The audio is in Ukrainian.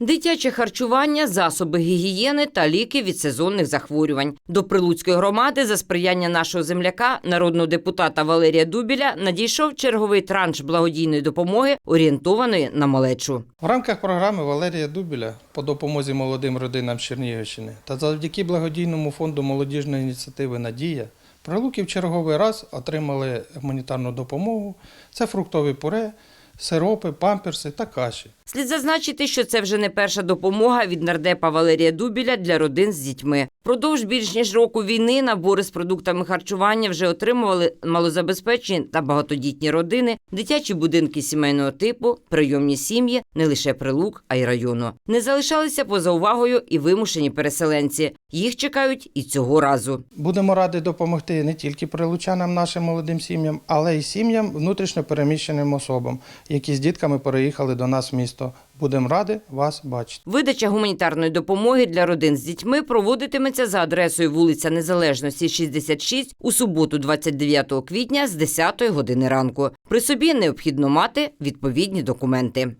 Дитяче харчування, засоби гігієни та ліки від сезонних захворювань. До Прилуцької громади за сприяння нашого земляка, народного депутата Валерія Дубіля, надійшов черговий транш благодійної допомоги, орієнтованої на малечу. В рамках програми Валерія Дубіля по допомозі молодим родинам Чернігівщини та завдяки благодійному фонду молодіжної ініціативи Надія Прилуки в черговий раз отримали гуманітарну допомогу. Це фруктові пюре, сиропи, памперси та каші. Слід зазначити, що це вже не перша допомога від нардепа Валерія Дубіля для родин з дітьми. Продовж більш ніж року війни набори з продуктами харчування вже отримували малозабезпечені та багатодітні родини, дитячі будинки сімейного типу, прийомні сім'ї не лише прилук, а й району. Не залишалися поза увагою і вимушені переселенці. Їх чекають і цього разу. Будемо раді допомогти не тільки прилучанам, нашим молодим сім'ям, але й сім'ям внутрішньо переміщеним особам, які з дітками переїхали до нас в місто. Будемо раді вас бачити. Видача гуманітарної допомоги для родин з дітьми проводитиметься за адресою вулиця Незалежності, 66 у суботу, 29 квітня з 10 години ранку. При собі необхідно мати відповідні документи.